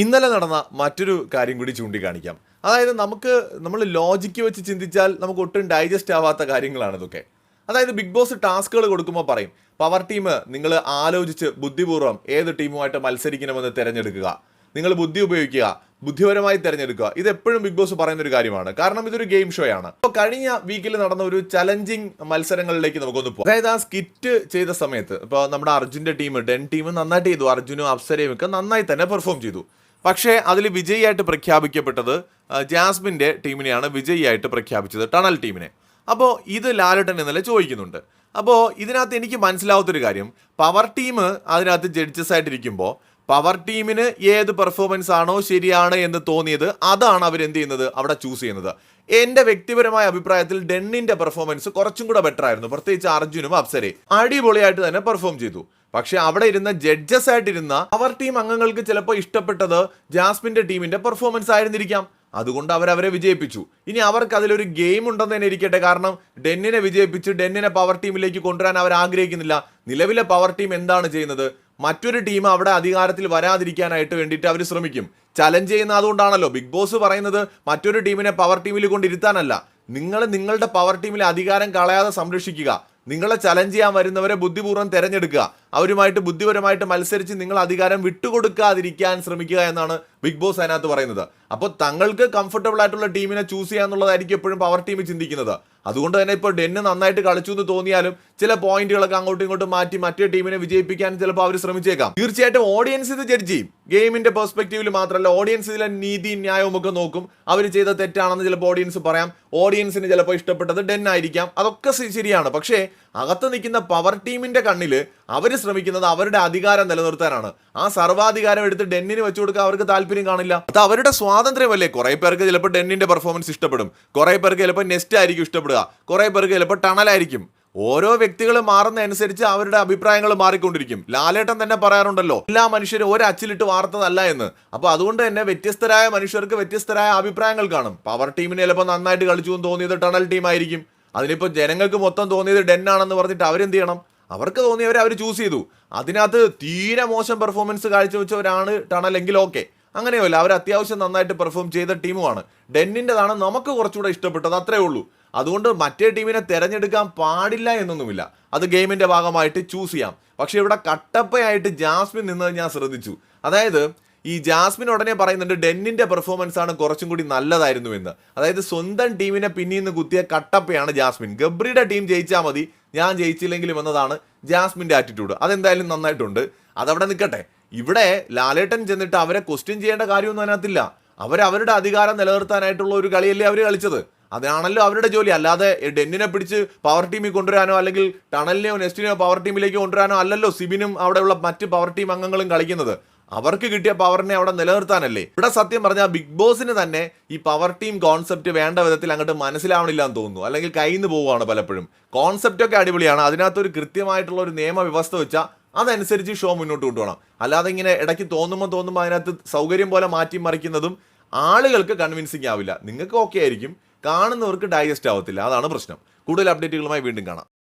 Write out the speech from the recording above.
ഇന്നലെ നടന്ന മറ്റൊരു കാര്യം കൂടി ചൂണ്ടിക്കാണിക്കാം. അതായത് നമുക്ക് നമ്മൾ ലോജിക്ക് വെച്ച് ചിന്തിച്ചാൽ നമുക്ക് ഒട്ടും ഡൈജസ്റ്റ് ആവാത്ത കാര്യങ്ങളാണ് ഇതൊക്കെ. അതായത് ബിഗ് ബോസ് ടാസ്കുകൾ കൊടുക്കുമ്പോൾ പറയും പവർ ടീം നിങ്ങൾ ആലോചിച്ച് ബുദ്ധിപൂർവം ഏത് ടീമുമായിട്ട് മത്സരിക്കണമെന്ന് തിരഞ്ഞെടുക്കുക. നിങ്ങൾ ബുദ്ധി ഉപയോഗിക്കുക ബുദ്ധിപരമായി തിരഞ്ഞെടുക്കുക. ഇത് എപ്പോഴും ബിഗ് ബോസ് പറയുന്ന ഒരു കാര്യമാണ്. കാരണം ഇതൊരു ഗെയിം ഷോ ആണ്. അപ്പോൾ കഴിഞ്ഞ വീക്കിൽ നടന്ന ഒരു ചലഞ്ചിങ് മത്സരങ്ങളിലേക്ക് നമുക്കൊന്ന് പോകാം. അതായത് ആ സ്കിറ്റ് ചെയ്ത സമയത്ത് ഇപ്പോൾ നമ്മുടെ അർജുന്റെ ടീം ഡെൻ ടീം നന്നായിട്ട് ചെയ്തു. അർജുനും അപ്സരയും ഒക്കെ നന്നായി തന്നെ പെർഫോം ചെയ്തു. പക്ഷേ അതിൽ വിജയിയായിട്ട് പ്രഖ്യാപിക്കപ്പെട്ടത് ജാസ്മിന്റെ ടീമിനെയാണ് വിജയിയായിട്ട് പ്രഖ്യാപിച്ചത് ടണൽ ടീമിനെ. അപ്പോൾ ഇത് ലാലട്ടൻ ഇന്നലെ ചോദിക്കുന്നുണ്ട്. അപ്പോൾ ഇതിനകത്ത് എനിക്ക് മനസ്സിലാവാത്തൊരു കാര്യം. പവർ ടീം അതിനകത്ത് ജഡ്ജസ് ആയിട്ടിരിക്കുമ്പോൾ പവർ ടീമിന് ഏത് പെർഫോമൻസ് ആണോ ശരിയാണ് എന്ന് തോന്നിയത് അതാണ് അവർ എന്ത് ചെയ്യുന്നത്? അവിടെ ചൂസ് ചെയ്യുന്നത്. എന്റെ വ്യക്തിപരമായ അഭിപ്രായത്തിൽ ഡെന്നിന്റെ പെർഫോമൻസ് കുറച്ചും കൂടെ ബെറ്റർ ആയിരുന്നു. പ്രത്യേകിച്ച് അർജുനും അപ്സരെ അടിപൊളിയായിട്ട് തന്നെ പെർഫോം ചെയ്തു. പക്ഷെ അവിടെ ഇരുന്ന ജഡ്ജസ് ആയിട്ടിരുന്ന അവർ ടീം അംഗങ്ങൾക്ക് ചിലപ്പോൾ ഇഷ്ടപ്പെട്ടത് ജാസ്മിന്റെ ടീമിന്റെ പെർഫോമൻസ് ആയിരുന്നിരിക്കാം. അതുകൊണ്ട് അവർ അവരെ വിജയിപ്പിച്ചു. ഇനി അവർക്ക് അതിലൊരു ഗെയിം ഉണ്ടെന്ന് തന്നെ ഇരിക്കട്ടെ. കാരണം ഡെന്നിനെ വിജയിപ്പിച്ച് ഡെന്നിനെ പവർ ടീമിലേക്ക് കൊണ്ടുവരാൻ അവർ ആഗ്രഹിക്കുന്നില്ല. നിലവിലെ പവർ ടീം എന്താണ് ചെയ്യുന്നത്? മറ്റൊരു ടീം അവിടെ അധികാരത്തിൽ വരാതിരിക്കാനായിട്ട് വേണ്ടിയിട്ട് അവർ ശ്രമിക്കും. ചലഞ്ച് ചെയ്യുന്ന അതുകൊണ്ടാണല്ലോ ബിഗ് ബോസ് പറയുന്നത് മറ്റൊരു ടീമിനെ പവർ ടീമിൽ കൊണ്ടിരുത്താനല്ല. നിങ്ങൾ നിങ്ങളുടെ പവർ ടീമിലെ അധികാരം കളയാതെ സംരക്ഷിക്കുക. നിങ്ങളെ ചലഞ്ച് ചെയ്യാൻ വരുന്നവരെ ബുദ്ധിപൂർവം തിരഞ്ഞെടുക്കുക. അവരുമായിട്ട് ബുദ്ധിപരമായിട്ട് മത്സരിച്ച് നിങ്ങൾ അധികാരം വിട്ടുകൊടുക്കാതിരിക്കാൻ ശ്രമിക്കുക എന്നാണ് ബിഗ് ബോസ് അതിനകത്ത് പറയുന്നത്. അപ്പോൾ തങ്ങൾക്ക് കംഫർട്ടബിൾ ആയിട്ടുള്ള ടീമിനെ ചൂസ് ചെയ്യാന്നുള്ളതായിരിക്കും എപ്പോഴും പവർ ടീം ചിന്തിക്കുന്നത്. അതുകൊണ്ട് തന്നെ ഇപ്പോൾ ഡെന്ന് നന്നായിട്ട് കളിച്ചു എന്ന് തോന്നിയാലും ചില പോയിന്റുകളൊക്കെ അങ്ങോട്ടും ഇങ്ങോട്ടും മാറ്റി മറ്റേ ടീമിനെ വിജയിപ്പിക്കാൻ ചിലപ്പോൾ അവർ ശ്രമിച്ചേക്കാം. തീർച്ചയായിട്ടും ഓഡിയൻസ് ഇത് ജഡ്ജ് ചെയ്യും. ഗെയിമിന്റെ പെർസ്പെക്റ്റീവിൽ മാത്രമല്ല ഓഡിയൻസ് ഇതിലെ നീതി ന്യായവും ഒക്കെ നോക്കും. അവർ ചെയ്ത തെറ്റാണെന്ന് ചിലപ്പോൾ ഓഡിയൻസ് പറയാം. ഓഡിയൻസിന് ചിലപ്പോൾ ഇഷ്ടപ്പെട്ടത് ഡെൻ ആയിരിക്കാം. അതൊക്കെ ശരിയാണ്. പക്ഷേ അകത്ത് നിൽക്കുന്ന പവർ ടീമിന്റെ കണ്ണിൽ അവർ ശ്രമിക്കുന്നത് അവരുടെ അധികാരം നിലനിർത്താനാണ്. ആ സർവാധികാരം എടുത്ത് ഡെന്നിന് വെച്ചു കൊടുക്കാൻ അവർക്ക് താല്പര്യം കാണില്ല. അത് അവരുടെ സ്വാതന്ത്ര്യമല്ലേ? കുറെ പേർക്ക് ചിലപ്പോൾ ഡെന്നിന്റെ പെർഫോമൻസ് ഇഷ്ടപ്പെടും. കുറെ പേർക്ക് ചിലപ്പോൾ നെസ്റ്റ് ആയിരിക്കും ഇഷ്ടപ്പെടുക. കുറെ പേർക്ക് ചിലപ്പോൾ ടണലായിരിക്കും ഓരോ വ്യക്തികൾ മാറുന്നതനുസരിച്ച് അവരുടെ അഭിപ്രായങ്ങൾ മാറിക്കൊണ്ടിരിക്കും. ലാലേട്ടൻ തന്നെ പറയാറുണ്ടല്ലോ എല്ലാ മനുഷ്യരും ഒരു അച്ചിലിട്ട് വാർത്തതല്ല എന്ന്. അപ്പോൾ അതുകൊണ്ട് തന്നെ വ്യത്യസ്തരായ മനുഷ്യർക്ക് വ്യത്യസ്തരായ അഭിപ്രായങ്ങൾ കാണും. പവർ ടീമിനെ ചിലപ്പോൾ നന്നായിട്ട് കളിച്ചു എന്ന് തോന്നിയത് ടണൽ ടീം ആയിരിക്കും. അതിനിപ്പോൾ ജനങ്ങൾക്ക് മൊത്തം തോന്നിയത് ഡെൻ ആണെന്ന് പറഞ്ഞിട്ട് അവരെന്ത് ചെയ്യണം അവർക്ക് തോന്നിയവരെ അവർ ചൂസ് ചെയ്തു. അതിനകത്ത് തീരെ മോശം പെർഫോമൻസ് കാഴ്ചവെച്ചവരാണ് ടണലെങ്കിൽ ഓക്കെ അങ്ങനെയല്ല അവർ അത്യാവശ്യം നന്നായിട്ട് പെർഫോം ചെയ്ത ടീമുമാണ് ഡെന്നിന്റെതാണ് നമുക്ക് കുറച്ചുകൂടെ ഇഷ്ടപ്പെട്ടത് അത്രേ ഉള്ളൂ. അതുകൊണ്ട് മറ്റേ ടീമിനെ തിരഞ്ഞെടുക്കാൻ പാടില്ല എന്നൊന്നുമില്ല. അത് ഗെയിമിന്റെ ഭാഗമായിട്ട് ചൂസ് ചെയ്യാം. പക്ഷേ ഇവിടെ കട്ടപ്പയായിട്ട് ജാസ്മിൻ നിന്നത് ഞാൻ ശ്രദ്ധിച്ചു. അതായത് ഈ ജാസ്മിൻ ഉടനെ പറയുന്നുണ്ട് ഡെന്നിന്റെ പെർഫോമൻസ് ആണ് കുറച്ചും കൂടി നല്ലതായിരുന്നു എന്ന്. അതായത് സ്വന്തം ടീമിനെ പിന്നിൽ നിന്ന് കുത്തിയ കട്ടപ്പയാണ് ജാസ്മിൻ. ഗബ്രിയുടെ ടീം ജയിച്ചാൽ മതി ഞാൻ ജയിച്ചില്ലെങ്കിലും എന്നതാണ് ജാസ്മിന്റെ ആറ്റിറ്റ്യൂഡ് അതെന്തായാലും നന്നായിട്ടുണ്ട്. അതവിടെ നിൽക്കട്ടെ. ഇവിടെ ലാലേട്ടൻ ചെന്നിട്ട് അവരെ ക്വസ്റ്റ്യൻ ചെയ്യേണ്ട കാര്യമൊന്നും അതിനകത്തില്ല. അവരവരുടെ അധികാരം നിലനിർത്താനായിട്ടുള്ള ഒരു കളിയല്ലേ അവർ കളിച്ചത്? അതാണല്ലോ അവരുടെ ജോലി. അല്ലാതെ ഡെന്നിനെ പിടിച്ച് പവർ ടീമിൽ കൊണ്ടുവരാനോ അല്ലെങ്കിൽ ടണലിനെയോ നെസ്റ്റിനെയോ പവർ ടീമിലേക്ക് കൊണ്ടുവരാനോ അല്ലല്ലോ സിബിനും അവിടെയുള്ള മറ്റ് പവർ ടീം അംഗങ്ങളും കളിക്കുന്നത്. അവർക്ക് കിട്ടിയ പവറിനെ അവിടെ നിലനിർത്താനല്ലേ? ഇവിടെ സത്യം പറഞ്ഞാൽ ബിഗ് ബോസിന് തന്നെ ഈ പവർ ടീം കോൺസെപ്റ്റ് വേണ്ട വിധത്തിൽ അങ്ങോട്ട് മനസ്സിലാവണില്ല എന്ന് തോന്നുന്നു. അല്ലെങ്കിൽ കയ്യിൽ പോവുകയാണ് പലപ്പോഴും. കോൺസെപ്റ്റ് ഒക്കെ അടിപൊളിയാണ്. അതിനകത്തൊരു കൃത്യമായിട്ടുള്ള ഒരു നിയമവ്യവസ്ഥ വെച്ചാൽ അതനുസരിച്ച് ഷോ മുന്നോട്ട് കൊണ്ടുപോകണം. അല്ലാതെ ഇങ്ങനെ ഇടയ്ക്ക് തോന്നുമ്പോൾ തോന്നുമ്പോൾ അതിനകത്ത് സൗകര്യം പോലെ മാറ്റി മറിക്കുന്നതും ആളുകൾക്ക് കൺവിൻസിങ് ആവില്ല. നിങ്ങൾക്ക് ഓക്കെ ആയിരിക്കും. കാണുന്നവർക്ക് ഡൈജസ്റ്റ് ആവത്തില്ല. അതാണ് പ്രശ്നം. കൂടുതൽ അപ്ഡേറ്റുകളുമായി വീണ്ടും കാണാം.